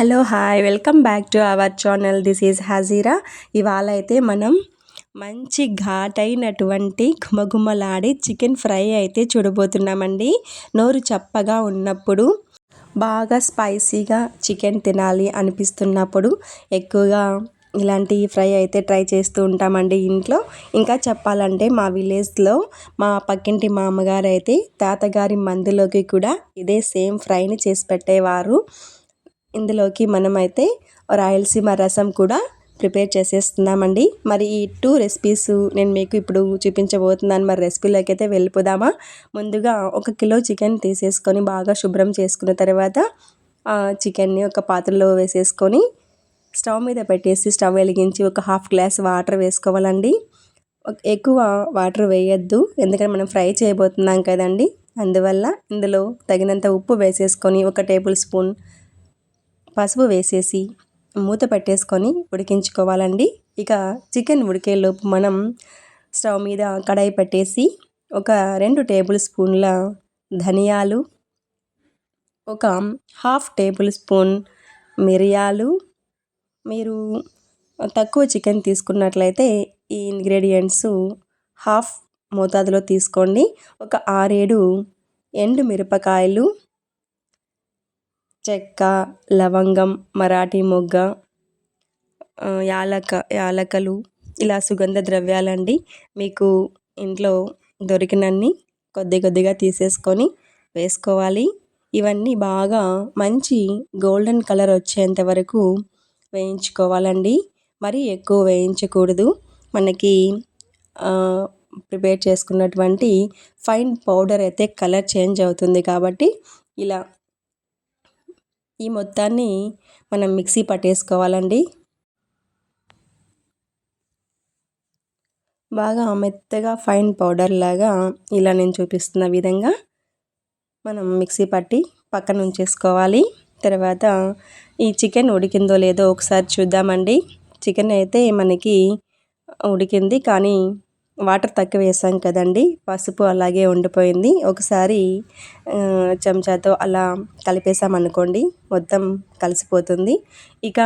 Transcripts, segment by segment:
Hello hi welcome back to our channel. This is Hajira. ఇవాళ అయితే మనం మంచి ఘాటైనటువంటి ఘుమఘుమలాడి చికెన్ ఫ్రై అయితే చూడబోతున్నామండి. నోరు చప్పగా ఉన్నప్పుడు బాగా స్పైసీగా చికెన్ తినాలి అనిపిస్తున్నప్పుడు ఎక్కువగా ఇలాంటి ఫ్రై అయితే ట్రై చేస్తూ ఉంటామండి ఇంట్లో. ఇంకా చెప్పాలంటే మా విలేజ్లో మా పక్కింటి మామగారు అయితే తాతగారి మందులోకి కూడా ఇదే సేమ్ ఫ్రైని చేసి పెట్టేవారు. ఇందులోకి మనమైతే రాయలసీమ రసం కూడా ప్రిపేర్ చేసేస్తున్నామండి. మరి ఈ టూ రెసిపీస్ నేను మీకు ఇప్పుడు చూపించబోతున్నాను. మరి రెసిపీలోకి అయితే వెళ్ళిపోదామా? ముందుగా ఒక కిలో చికెన్ తీసేసుకొని బాగా శుభ్రం చేసుకున్న తర్వాత చికెన్ని ఒక పాత్రలో వేసేసుకొని స్టవ్ మీద పెట్టేసి స్టవ్ వెలిగించి ఒక హాఫ్ గ్లాస్ వాటర్ వేసుకోవాలండి. ఎక్కువ వాటర్ వేయద్దు. ఎందుకంటే మనం ఫ్రై చేయబోతున్నాం కదండి. అందువల్ల ఇందులో తగినంత ఉప్పు వేసేసుకొని ఒక టేబుల్ స్పూన్ పసుపు వేసేసి మూత పెట్టేసుకొని ఉడికించుకోవాలండి. ఇక చికెన్ ఉడికేలోపు మనం స్టవ్ మీద కడాయి పెట్టేసి ఒక రెండు టేబుల్ స్పూన్ల ధనియాలు ఒక హాఫ్ టేబుల్ స్పూన్ మిరియాలు. మీరు తక్కువ చికెన్ తీసుకున్నట్లయితే ఈ ఇంగ్రీడియంట్స్ హాఫ్ మోతాదులో తీసుకోండి. ఒక ఆరేడు ఎండు మిరపకాయలు చెక్క లవంగం మరాఠీ మొగ్గ యాలక యాలకలు ఇలా సుగంధ ద్రవ్యాలండి. మీకు ఇంట్లో దొరికినన్ని కొద్ది కొద్దిగా తీసేసుకొని వేసుకోవాలి. ఇవన్నీ బాగా మంచి గోల్డెన్ కలర్ వచ్చేంత వరకు వేయించుకోవాలండి. మరీ ఎక్కువ వేయించకూడదు. మనకి ప్రిపేర్ చేసుకున్నటువంటి ఫైన్ పౌడర్ అయితే కలర్ చేంజ్ అవుతుంది కాబట్టి ఇలా ఈ మొత్తాన్ని మనం మిక్సీ పట్టేసుకోవాలండి. బాగా మెత్తగా ఫైన్ పౌడర్ లాగా ఇలా నేను చూపిస్తున్న విధంగా మనం మిక్సీ పట్టి పక్కన ఉంచేసుకోవాలి. తర్వాత ఈ చికెన్ ఉడికిందో లేదో ఒకసారి చూద్దామండి. చికెన్ అయితే మనకి ఉడికింది కానీ వాటర్ తక్కువ వేసాం కదండి. పసుపు అలాగే ఉండిపోయింది. ఒకసారి చెంచాతో అలా కలిపేసామనుకోండి మొత్తం కలిసిపోతుంది. ఇక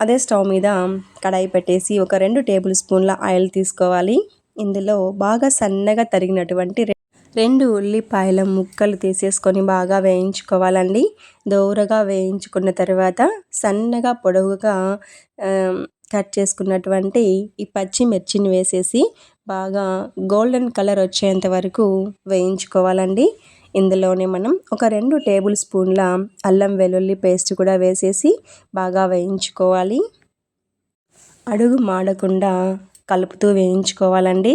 అదే స్టవ్ మీద కడాయి పెట్టేసి ఒక రెండు టేబుల్ స్పూన్ల ఆయిల్ తీసుకోవాలి. ఇందులో బాగా సన్నగా తరిగినటువంటి రెండు ఉల్లిపాయల ముక్కలు తీసేసుకొని బాగా వేయించుకోవాలండి. దోరగా వేయించుకున్న తర్వాత సన్నగా పొడవుగా కట్ చేసుకున్నటువంటి ఈ పచ్చిమిర్చిని వేసేసి బాగా గోల్డెన్ కలర్ వచ్చేంత వరకు వేయించుకోవాలండి. ఇందులోనే మనం ఒక రెండు టేబుల్ స్పూన్ల అల్లం వెల్లుల్లి పేస్ట్ కూడా వేసేసి బాగా వేయించుకోవాలి. అడుగు మాడకుండా కలుపుతూ వేయించుకోవాలండి.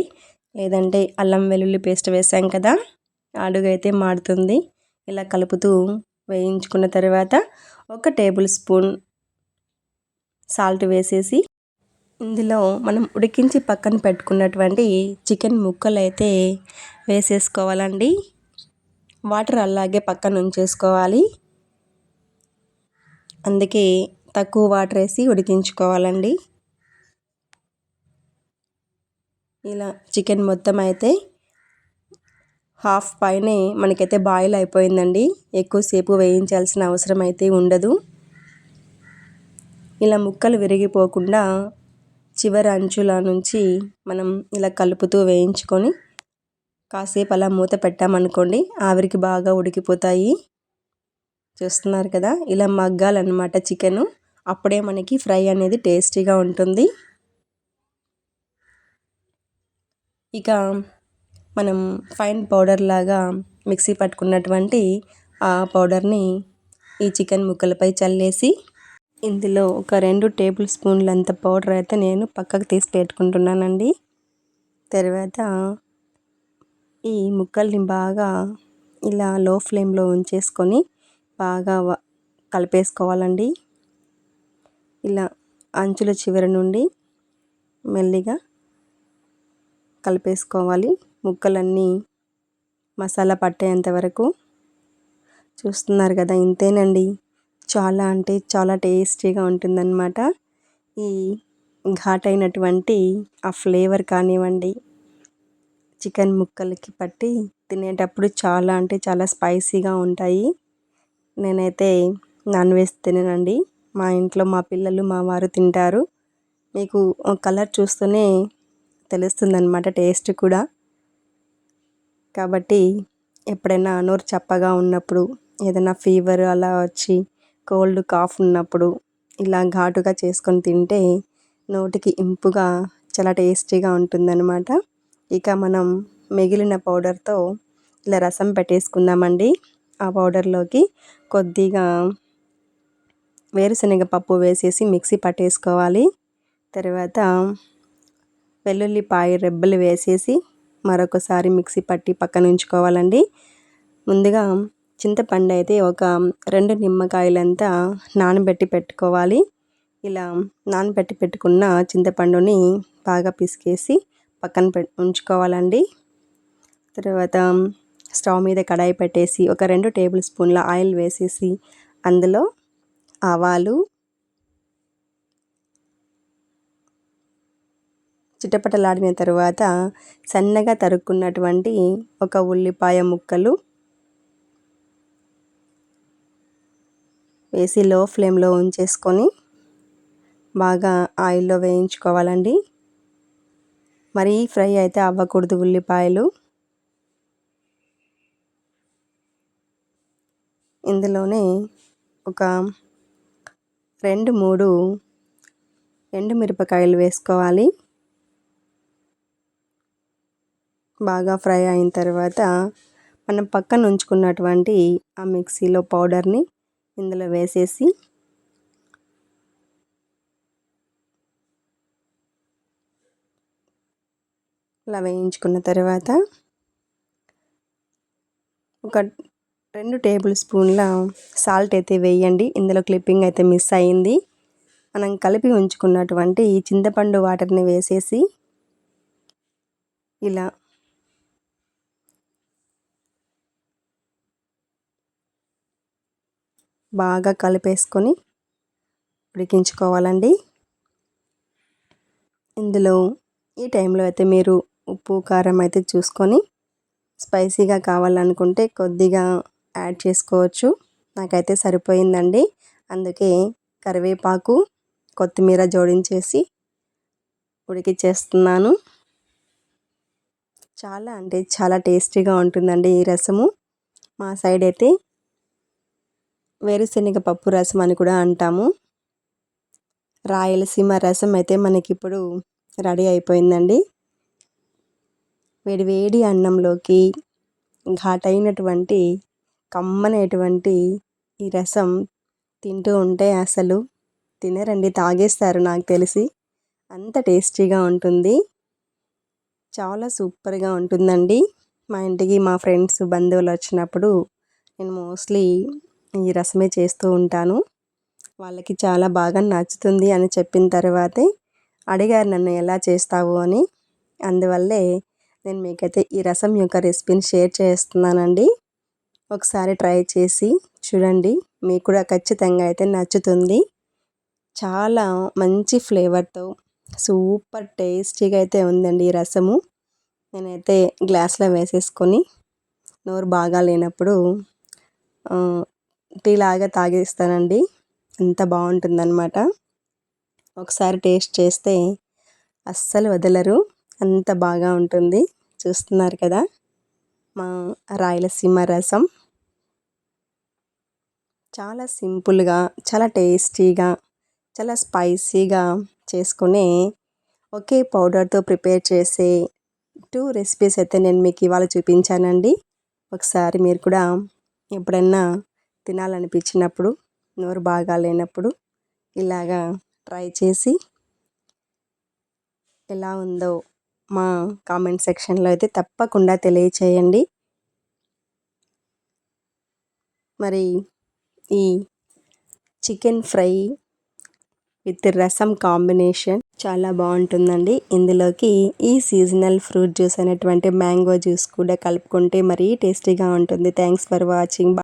లేదంటే అల్లం వెల్లుల్లి పేస్ట్ వేసాం కదా అడుగు అయితే మాడుతుంది. ఇలా కలుపుతూ వేయించుకున్న తర్వాత ఒక టేబుల్ స్పూన్ సాల్ట్ వేసేసి ఇందులో మనం ఉడికించి పక్కన పెట్టుకున్నటువంటి చికెన్ ముక్కలు అయితే వేసేసుకోవాలండి. వాటర్ అలాగే పక్కన ఉంచేసుకోవాలి. అందుకే తక్కువ వాటర్ వేసి ఉడికించుకోవాలండి. ఇలా చికెన్ మొత్తం అయితే హాఫ్ పైనే మనకైతే బాయిల్ అయిపోయిందండి. ఎక్కువసేపు వేయించాల్సిన అవసరం అయితే ఉండదు. ఇలా ముక్కలు విరిగిపోకుండా చివరి అంచుల నుంచి మనం ఇలా కలుపుతూ వేయించుకొని కాసేపు అలా మూత పెట్టామనుకోండి ఆవిరికి బాగా ఉడికిపోతాయి. చూస్తున్నారు కదా? ఇలా మగ్గాలన్నమాట చికెను. అప్పుడే మనకి ఫ్రై అనేది టేస్టీగా ఉంటుంది. ఇక మనం ఫైన్ పౌడర్ లాగా మిక్సీ పట్టుకున్నటువంటి ఆ పౌడర్ని ఈ చికెన్ ముక్కలపై చల్లేసి ఇందులో ఒక రెండు టేబుల్ స్పూన్లంత పౌడర్ అయితే నేను పక్కకు తీసి పెట్టుకుంటున్నానండి. తర్వాత ఈ ముక్కల్ని బాగా ఇలా లో ఫ్లేమ్లో ఉంచేసుకొని బాగా కలిపేసుకోవాలండి. ఇలా అంచుల చివరి నుండి మెల్లిగా కలిపేసుకోవాలి. ముక్కలన్నీ మసాలా పట్టేంత వరకు. చూస్తున్నారు కదా ఇంతేనండి. చాలా అంటే చాలా టేస్టీగా ఉంటుందన్నమాట. ఈ ఘాటైనటువంటి ఆ ఫ్లేవర్ కానివ్వండి చికెన్ ముక్కలకి పట్టి తినేటప్పుడు చాలా అంటే చాలా స్పైసీగా ఉంటాయి. నేనైతే నాన్ వెజ్ తిననండి. మా ఇంట్లో మా పిల్లలు మా వారు తింటారు. మీకు కలర్ చూస్తూనే తెలుస్తుందన్నమాట టేస్ట్ కూడా. కాబట్టి ఎప్పుడైనా నోరు చప్పగా ఉన్నప్పుడు ఏదైనా ఫీవర్ అలా వచ్చి కోల్డ్ కాఫ్ ఉన్నప్పుడు ఇలా ఘాటుగా చేసుకొని తింటే నోటికి ఇంపుగా చాలా టేస్టీగా ఉంటుందన్నమాట. ఇక మనం మిగిలిన పౌడర్తో ఇలా రసం పెట్టేసుకుందామండి. ఆ పౌడర్లోకి కొద్దిగా వేరుశనగ పప్పు వేసేసి మిక్సీ పట్టేసుకోవాలి. తర్వాత వెల్లుల్లిపాయ రెబ్బలు వేసేసి మరొకసారి మిక్సీ పట్టి పక్కన ఉంచుకోవాలండి ముందుగా చింతపండు అయితే ఒక రెండు నిమ్మకాయలంతా నానబెట్టి పెట్టుకోవాలి. ఇలా నానబెట్టి పెట్టుకున్న చింతపండుని బాగా పిసికేసి పక్కన పె ఉంచుకోవాలండి. తర్వాత స్టవ్ మీద కడాయి పెట్టేసి ఒక రెండు టేబుల్ స్పూన్ల ఆయిల్ వేసేసి అందులో ఆవాలు చిటపటలాడిన తర్వాత సన్నగా తరుక్కున్నటువంటి ఒక ఉల్లిపాయ ముక్కలు వేసి లో ఫ్లేమ్లో ఉంచేసుకొని బాగా ఆయిల్లో వేయించుకోవాలండి. మరీ ఫ్రై అయితే అవ్వకూడదు ఉల్లిపాయలు. ఇందులోనే ఒక రెండు మూడు ఎండుమిరపకాయలు వేసుకోవాలి. బాగా ఫ్రై అయిన తర్వాత మనం పక్కన ఉంచుకున్నటువంటి ఆ మిక్సీలో పౌడర్ని ఇందులో వేసేసి ఇలా వేయించుకున్న తర్వాత ఒక రెండు టేబుల్ స్పూన్ల సాల్ట్ అయితే వేయండి. ఇందులో క్లిప్పింగ్ అయితే మిస్ అయింది. మనం కలిపి ఉంచుకున్నటువంటి ఈ చింతపండు వాటర్ని వేసేసి ఇలా బాగా కలిపేసుకొని ఉడికించుకోవాలండి. ఇందులో ఈ టైంలో అయితే మీరు ఉప్పు కారం అయితే చూసుకొని స్పైసీగా కావాలనుకుంటే కొద్దిగా యాడ్ చేసుకోవచ్చు. నాకైతే సరిపోయిందండి. అందుకే కరివేపాకు కొత్తిమీర జోడించేసి ఉడికిచ్చేస్తున్నాను. చాలా అంటే చాలా టేస్టీగా ఉంటుందండి ఈ రసము. మా సైడ్ అయితే వేరుశనగ పప్పు రసం అని కూడా అంటాము. రాయలసీమ రసం అయితే మనకి ఇప్పుడు రెడీ అయిపోయిందండి. వేడి వేడి అన్నంలోకి ఘాటైనటువంటి కమ్మనేటువంటి ఈ రసం తింటూ ఉంటే అసలు తినరండి తాగేస్తారు నాకు తెలిసి. అంత టేస్టీగా ఉంటుంది. చాలా సూపర్గా ఉంటుందండి. మా ఇంటికి మా ఫ్రెండ్స్ బంధువులు వచ్చినప్పుడు నేను మోస్ట్లీ ఈ రసమే చేస్తూ ఉంటాను. వాళ్ళకి చాలా బాగా నచ్చుతుంది అని చెప్పిన తర్వాతే అడిగారు నన్ను ఎలా చేస్తావు అని. అందువల్లే నేను మీకైతే ఈ రసం యొక్క రెసిపీని షేర్ చేస్తున్నానండి. ఒకసారి ట్రై చేసి చూడండి. మీకు కూడా ఖచ్చితంగా అయితే నచ్చుతుంది. చాలా మంచి ఫ్లేవర్తో సూపర్ టేస్టీగా అయితే ఉందండి ఈ రసము. నేనైతే గ్లాస్లో వేసేసుకొని నోరు బాగా లేనప్పుడు టీ లాగా తాగేస్తానండి. అంత బాగుంటుందన్నమాట. ఒకసారి టేస్ట్ చేస్తే అస్సలు వదలరు. అంత బాగా ఉంటుంది. చూస్తున్నారు కదా? మా రాయలసీమ రసం. చాలా సింపుల్గా చాలా టేస్టీగా చాలా స్పైసీగా చేసుకునే ఒకే పౌడర్తో ప్రిపేర్ చేసే టూ రెసిపీస్ అయితే నేను మీకు ఇవాళ చూపించానండి. ఒకసారి మీరు కూడా ఎప్పుడన్నా తినాలనిపించినప్పుడు నోరు బాగా లేనప్పుడు ఇలాగా ట్రై చేసి ఎలా ఉందో మా కామెంట్ సెక్షన్లో అయితే తప్పకుండా తెలియచేయండి. మరి ఈ chicken fry with rasam combination చాలా బాగుంటుందండి. ఇందులోకి ఈ సీజనల్ ఫ్రూట్ జ్యూస్ అనేటువంటి మ్యాంగో జ్యూస్ కూడా కలుపుకుంటే మరీ టేస్టీగా ఉంటుంది. Thanks for watching.